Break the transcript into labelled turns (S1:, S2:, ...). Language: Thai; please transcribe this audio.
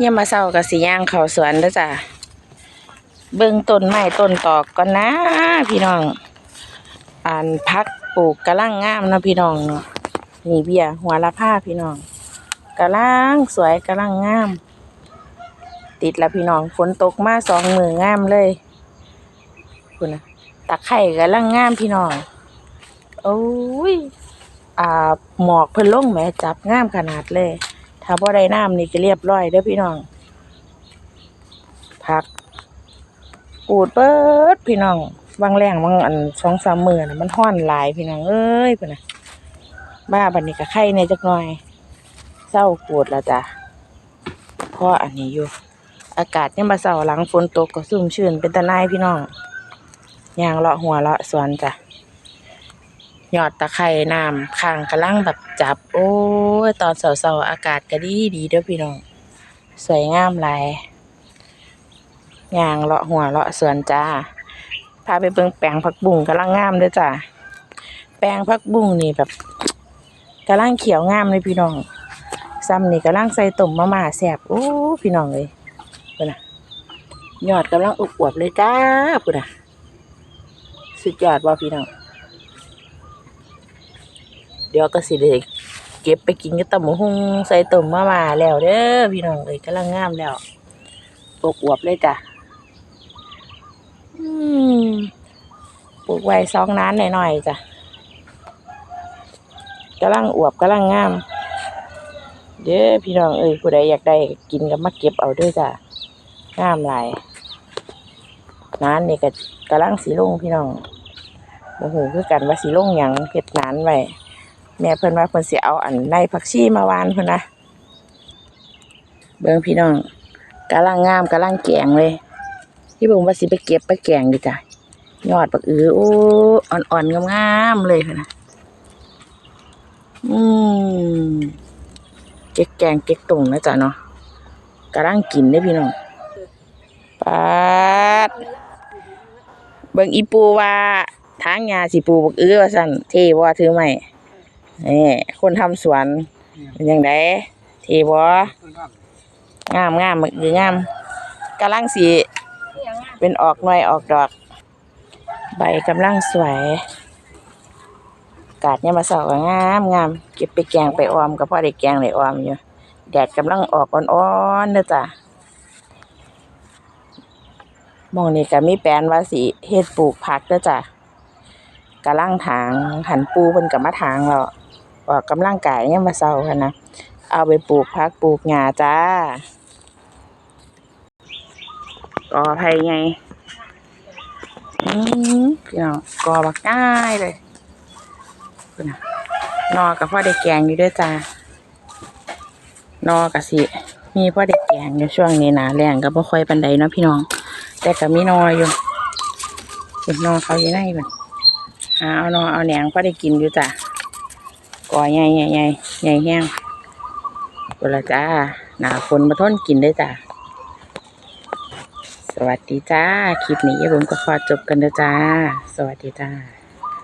S1: เยี่ยมาเศร้ากับสีย่างเขาสวนเด้อจ้ะเบิ่งต้นไม้ต้นตอกก่อนนะ พี่น้องอ่านพักปลูกกระลังงามนะพี่น้องเนาะนี่เบี้ยหัวละผ้าพี่น้องกระลังสวยกระลังงาม ติดล้วพี่น้องฝนตกมาสองมืองามเลยคุณนะตะไคร่กระลังงามพี่น้องโอ้ยอ่าหมอกเพิ่นลงแหมจับงามขนาดเลย ถ้าบ่ได้น้ำนี่ก็เรียบร้อยเด้อพี่น้อง ผักปูดเบิดพี่น้องบางแรงบางอันสองสามมือน่ะมันห้อนหลายพี่น้องเอ้ยเพิ่นน่ะบ้าบัดนี้ก็ไข่ในจักหน่อยเศร้าปวดแล้วจ้ะเพราะอันนี้อยู่ อากาศเนี่ยมาเศร้าหลังฝนตกก็ซุ่มชื่นเป็นตะนายพี่น้องยางเลาะหัวเลาะสวนจ้ะ ยอดตะไคร่น้ำข้างกำลังแบบจับ โอ้ย ตอนเสาๆอากาศก็ดีดีเด้อพี่น้อง สวยงามหลายย่างเลาะหัวเลาะสวนจ้า พาไปเบิ่งแปลงผักบุ้งกำลังงามเด้อจ้า แปลงผักบุ้งนี่แบบกำลังเขียวงามเลยพี่น้อง ซ้ำนี่กำลังใส่ต้มมะม่าแซ่บโอ้พี่น้องเลยพุ่นน่ะยอดกำลังอวบเลยจ้าพุ่นน่ะสุดยอดว่าพี่น้อง เดี๋ยวก็สิได้เก็บไปกินกับตำบักหุ่งใส่ต้มมามาแล้วเด้อพี่น้องเอ้ยกำลังงามแล้วปลูกอวบเลยจ้ะปลูกไว้สองน้านหน่อยๆจ้ะกำลังอวบกำลังงาม เด้อพี่น้องเอ้ยผู้ใดอยากได้กินก็มาเก็บเอาด้วยจ้ะงามหลายน้านนี่ก็กำลังสีลงพี่น้องโอ้โหคือกันว่าสีลงหยังเฮ็ดนานไว้ แม่เพิ่นว่าเพิ่นสิเอาอันในผักชีมาวานเพิ่นนะเบิ่งพี่น้องกำลังงามกำลังแกงเลยพี่บุ๋มว่าสิไปเก็บไปแกงดีจ้ะยอดปักอือโอ้อ่อนๆงามๆเลยเพิ่นนะอืมเก็กแกงเก็กตุ่งนะจ๊ะเนาะกำลังกินได้พี่น้องปาดเบิ่งอีปูว่าทางยาสิปลูกบักอื้อว่าซั่นเท่บ่ถือไหม นี่คนทำสวนเป็นยังไงทีบงามงามมึกดีงามกำลังสีเป็นออกหน่วยออกดอก ใบกำลังสวย กาศเนี่ยมาสาร์ก็งามงามเก็บไปแกงไปออมก็พอได้แกงได้ออมอยู่แดดกำลังออกอ่อนๆเด้อจ้ะมองนี่ก็มีแปลนว่าสิเฮ็ดปลูกผักเด้อจ้ะกำลังถางหันปูเพิ่นก็มาถางแล้ว ออกกำลังกายเนี่ยมาเช้าค่ะนะเอาไปปลูกผักปลูกหญ้าจ้าก็ไผ่ไงอืมพี่น้องกอบักได้ายเลยนะนอกับพ่อได้แกงอยู่ด้วยจ้านอกับสิมีพ่อได้แกงอยู่ช่วงนี้นะแรงก็บ่ค่อยปานใดเนาะพี่น้อง แต่ก็มีนออยู่เป็นนอเขาอยู่ในบัดหาเอานอเอาแหนงพ่อได้กินอยู่จ้ะ ก่อใหญ่ใหญ่ใหญ่ใหญ่แห้งเวลาจ้า หนาฝนมาทนกินได้จ้า สวัสดีจ้า คลิปนี้ผมก็ขอจบกันเด้อจ้า สวัสดีจ้า